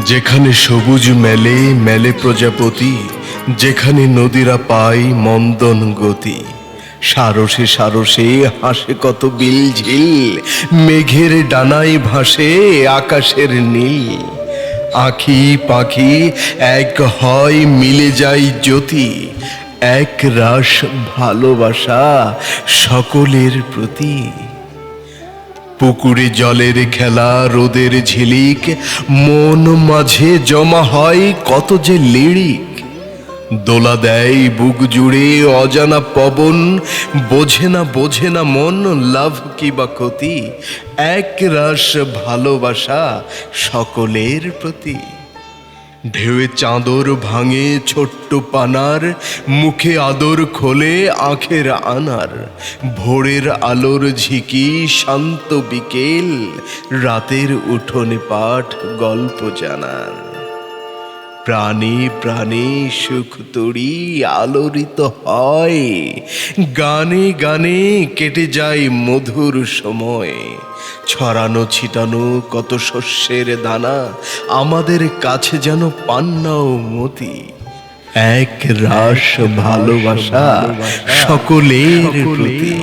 যেখানে সবুজ মেলে মেলে প্রজাপতি, যেখানে নদীরা পায় মন্দন গতি। সারসে সারসে হাসে কত বিল ঝিল মেঘের ডানায় ভাসে আকাশের নীল। আখি পাখি এক হয় মিলে যায় জ্যোতি, এক রাস ভালোবাসা সকলের প্রতি। পুকুরে জলের খেলা, রোদের ঝিলিক, মন মাঝে জমা হয় কত যে লিড়িক দোলা দেয় বুক জুড়ে অজানা পবন, বোঝে না বোঝে না মন, লাভ কি বা ক্ষতি? এক রাস ভালোবাসা সকলের প্রতি। ঢেউয়ে চাদর ভাঙে ছোট্ট পানার, মুখে আদর খোলে আখের আনার। ভোরের আলোর ঝিকি শান্ত বিকেল, রাতের উঠোনে পাঠ গল্প জানার। প্রাণী প্রাণী সুখ তরি আলোড়িত হয়। গানে গানে কেটে যায় মধুর সময়। ছড়ানো ছিটানো কত শস্যের দানা, আমাদের কাছে যেন পান্নাও মতি। এক রাস ভালোবাসা সকলের প্রতি।